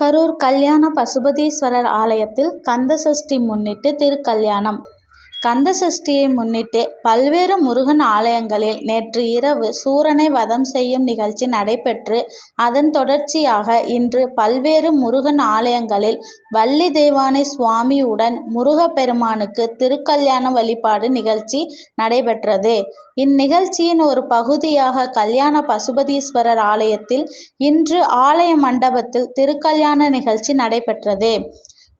கரூர் கல்யாண பசுபதீஸ்வரர் ஆலயத்தில் கந்த சஷ்டி முன்னிட்டு திருக்கல்யாணம். கந்த சஷ்டியை முன்னிட்டு பல்வேறு முருகன் ஆலயங்களில் நேற்று இரவு சூரனை வதம் செய்யும் நிகழ்ச்சி நடைபெற்று அதன் தொடர்ச்சியாக இன்று பல்வேறு முருகன் ஆலயங்களில் வள்ளி தெய்வானை சுவாமியுடன் முருகப்பெருமானுக்கு திருக்கல்யாண வழிபாடு நிகழ்ச்சி நடைபெற்றது. இந்நிகழ்ச்சியின் ஒரு பகுதியாக கல்யாண பசுபதீஸ்வரர் ஆலயத்தில் இன்று ஆலய மண்டபத்தில் திருக்கல்யாண நிகழ்ச்சி நடைபெற்றது.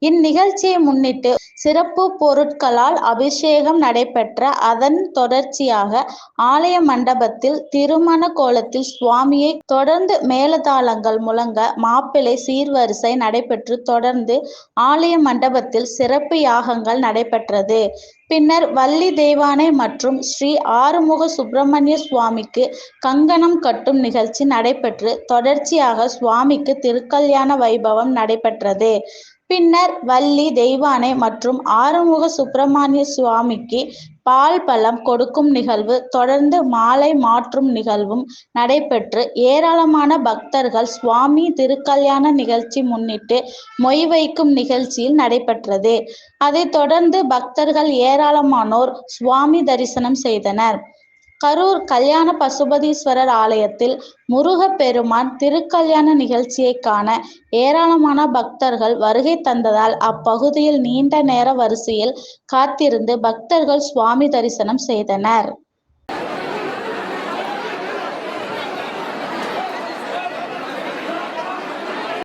இந்நிகழ்ச்சியை முன்னிட்டு சிறப்பு பொருட்களால் அபிஷேகம் நடைபெற்ற அதன் தொடர்ச்சியாக ஆலய மண்டபத்தில் திருமண கோலத்தில் சுவாமியை தொடர்ந்து மேலதாளங்கள் முழங்க மாப்பிள்ளை சீர்வரிசை நடைபெற்று தொடர்ந்து ஆலய மண்டபத்தில் சிறப்பு யாகங்கள் நடைபெற்றது. பின்னர் வள்ளி தெய்வானை மற்றும் ஸ்ரீ ஆறுமுக சுப்பிரமணிய சுவாமிக்கு கங்கணம் கட்டும் நிகழ்ச்சி நடைபெற்று தொடர்ச்சியாக சுவாமிக்கு திருக்கல்யாண வைபவம் நடைபெற்றது. பின்னர் வள்ளி தெய்வானை மற்றும் ஆறுமுக சுப்பிரமணிய சுவாமிக்கு பால் பழம் கொடுக்கும் நிகழ்வு தொடர்ந்து மாலை மாற்றும் நிகழ்வும் நடைபெற்று ஏராளமான பக்தர்கள் சுவாமி திருக்கல்யாண நிகழ்ச்சி முன்னிட்டு மொய் வைக்கும் நிகழ்ச்சியில் நடைபெற்றது. அதைத் தொடர்ந்து பக்தர்கள் ஏராளமானோர் சுவாமி தரிசனம் செய்தனர். கரூர் கல்யாண பசுபதீஸ்வரர் ஆலயத்தில் முருகப்பெருமான் திருக்கல்யாண நிகழ்ச்சியை காண ஏராளமான பக்தர்கள் வருகை தந்ததால் அப்பகுதியில் நீண்ட நேர வரிசையில் காத்திருந்து பக்தர்கள் சுவாமி தரிசனம் செய்தனர்.